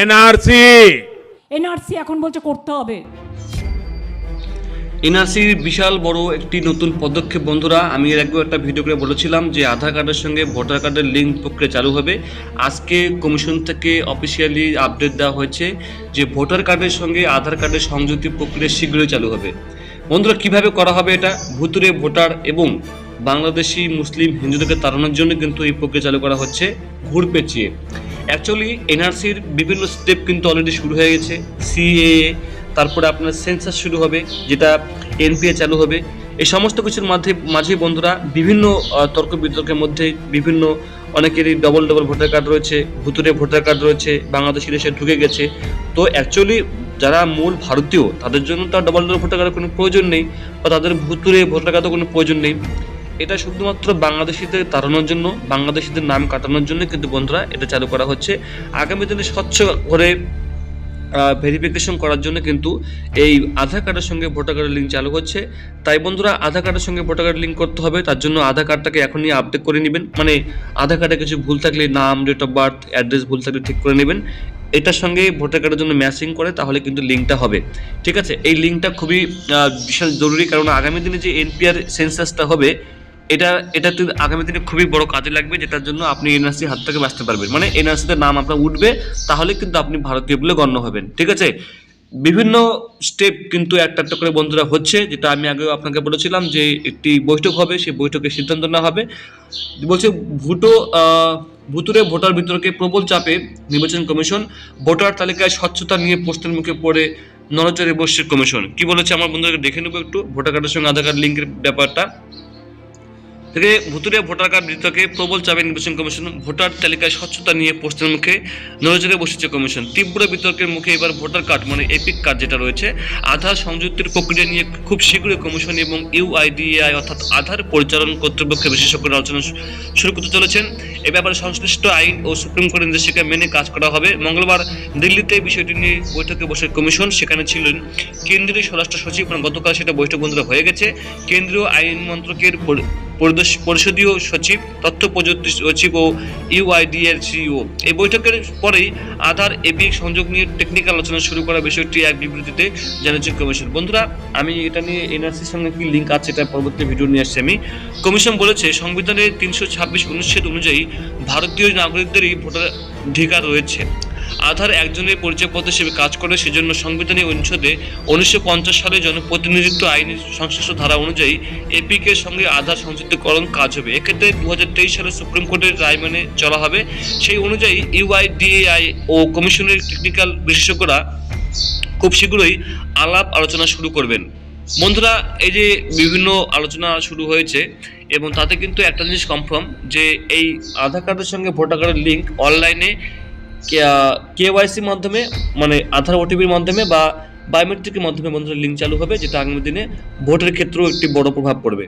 NRC. NRC এখন বলছে করতে হবে। এনআরসির বিশাল বড় একটি নতুন পদক্ষেপ বন্ধুরা। আমি এর আগেও একটা ভিডিও করে বলেছিলাম যে আধার কার্ডের সঙ্গে ভোটার কার্ডের লিঙ্ক প্রক্রিয়া চালু হবে। আজকে কমিশন থেকে অফিসিয়ালি আপডেট দেওয়া হয়েছে যে ভোটার কার্ডের সঙ্গে আধার কার্ডের সংযুক্তি প্রক্রিয়া শীঘ্রই চালু হবে। বন্ধুরা কীভাবে করা হবে এটা? ভুতুরে ভোটার এবং বাংলাদেশি মুসলিম হিন্দুদেরকে তাড়ানোর জন্য কিন্তু এই প্রক্রিয়া চালু করা হচ্ছে। ঘুর পেঁচিয়ে। অ্যাকচুয়ালি এনআরসির বিভিন্ন স্টেপ কিন্তু অলরেডি শুরু হয়ে গেছে। সিএএ তারপরে আপনার সেন্সাস শুরু হবে, যেটা এনপিএ চালু হবে। এই সমস্ত কিছুর মাঝে মাঝে বন্ধুরা বিভিন্ন তর্ক বিতর্কের মধ্যে বিভিন্ন অনেকেরই ডবল ডবল ভোটার কার্ড রয়েছে, ভুতুরে ভোটার কার্ড রয়েছে, বাংলাদেশি দেশে ঢুকে গেছে। তো অ্যাকচুয়ালি যারা মূল ভারতীয়, তাদের জন্য তার ডবল ডবল ভোটার কার্ডের কোনো প্রয়োজন নেই, বা তাদের ভুতুরে ভোটার কার্ডের কোনো প্রয়োজন নেই। এটা শুধুমাত্র বাংলাদেশিদের তাড়ানোর জন্য, বাংলাদেশিদের নাম কাটানোর জন্য কিন্তু বন্ধুরা এটা চালু করা হচ্ছে। আগামী দিনে স্বচ্ছ করে ভেরিফিকেশন করার জন্য কিন্তু এই আধার কার্ডের সঙ্গে ভোটার কার্ডের লিঙ্ক চালু হচ্ছে। তাই বন্ধুরা, আধার কার্ডের সঙ্গে ভোটার কার্ড লিঙ্ক করতে হবে, তার জন্য আধার কার্ডটাকে এখনই আপডেট করে নেবেন। মানে আধার কার্ডে কিছু ভুল থাকলে নাম ডেট অফ বার্থ অ্যাড্রেস ভুল থাকলে ঠিক করে নেবেন। এটার সঙ্গে ভোটার কার্ডের জন্য ম্যাচিং করে, তাহলে কিন্তু লিঙ্কটা হবে। ঠিক আছে? এই লিঙ্কটা খুবই বিশাল জরুরি, কারণ আগামী দিনে যে এনপিআর সেন্সাসটা হবে এটা এটা তো আগামী দিনে খুবই বড় কাজে লাগবে, যেটার জন্য আপনি এনআরসি হাত থেকে বাঁচতে পারবেন। মানে এনআরসিতে নাম আপনার উঠবে, তাহলে কিন্তু আপনি ভারতীয় বলে গণ্য হবেন, ঠিক আছে? বিভিন্ন স্টেপ কিন্তু একটা একটা করে বন্ধুরা হচ্ছে, যেটা আমি আগেও আপনাকে বলেছিলাম যে একটি বৈঠক হবে, সেই বৈঠকে সিদ্ধান্ত নেওয়া হবে। বলছে, ভুটো ভুতুরে ভোটার বিতর্কে প্রবল চাপে নির্বাচন কমিশন ভোটার তালিকায় স্বচ্ছতা নিয়ে প্রশ্নের মুখে পড়ে নড়চড়ে বসছে কমিশন। কি বলেছে আমার বন্ধুদেরকে দেখে নেব একটু, ভোটার কার্ডের সঙ্গে আধার কার্ড লিঙ্কের ব্যাপারটা। থেকে ভুতুরিয়া ভোটার কার্ড বিতর্কে প্রবল চাপে নির্বাচন কমিশন ভোটার তালিকায় স্বচ্ছতা নিয়ে প্রশ্নের মুখে নজরে বসেছে কমিশন। তীব্র বিতর্কের মুখে এবার ভোটার কার্ড মানে এপিক কার্ড যেটা রয়েছে, আধার সংযুক্তির প্রক্রিয়া নিয়ে খুব শীঘ্রই কমিশন এবং ইউআইডিএআই অর্থাৎ আধার পরিচালন কর্তৃপক্ষের বিশেষজ্ঞরা আলোচনা শুরু করতে চলেছেন। এ ব্যাপারে সংশ্লিষ্ট আইন ও সুপ্রিম কোর্টের নির্দেশিকা মেনে কাজ করা হবে। মঙ্গলবার দিল্লিতে বিষয়টি নিয়ে বৈঠকে বসে কমিশন, সেখানে ছিলেন কেন্দ্রীয় স্বরাষ্ট্র সচিব, গতকাল সেটা বৈঠক বন্ধুরা হয়ে গেছে। কেন্দ্রীয় আইন মন্ত্রকের পরিষদীয় সচিব, তথ্য প্রযুক্তি সচিব ও ইউআইডিএর সিইও। এই বৈঠকের পরেই আধার এপি সংযোগ নিয়ে টেকনিক্যাল আলোচনা শুরু করার বিষয়টি এক বিবৃতিতে জানিয়েছে কমিশন। বন্ধুরা, আমি এটা নিয়ে এনআরসির সঙ্গে কি লিঙ্ক আছে এটা পরবর্তী ভিডিও নিয়ে আসছি আমি। কমিশন বলেছে, সংবিধানের তিনশো ছাব্বিশ অনুচ্ছেদ অনুযায়ী ভারতীয় নাগরিকদেরই ভোটাধিকার রয়েছে। আধার একজনের পরিচয়পত্র হিসেবে কাজ করে, সেজন্য সংবিধানের অনুচ্ছেদে উনিশশো পঞ্চাশ সালে জনপ্রতিনিধিত্ব আইনের সংশ্লিষ্ট ধারা অনুযায়ী এপিকের সঙ্গে আধার সংযুক্তকরণ কাজ হবে। এক্ষেত্রে দুহাজার তেইশ সালে সুপ্রিম কোর্টের রায় মেনে চলা হবে। সেই অনুযায়ী ইউআইডিএআই ও কমিশনের টেকনিক্যাল বিশেষজ্ঞরা খুব শীঘ্রই আলাপ আলোচনা শুরু করবেন। বন্ধুরা, এই যে বিভিন্ন আলোচনা শুরু হয়েছে এবং তাতে কিন্তু একটা জিনিস কনফার্ম যে এই আধার কার্ডের সঙ্গে ভোটার কার্ডের লিঙ্ক অনলাইনে কেওয়াইসির মাধ্যমে মানে আধার ওটিপির মাধ্যমে বা বায়োমেট্রিকের মাধ্যমে বন্ধুরা লিঙ্ক চালু হবে, যেটা আগামী দিনে ভোটের ক্ষেত্রেও একটি বড় প্রভাব পড়বে।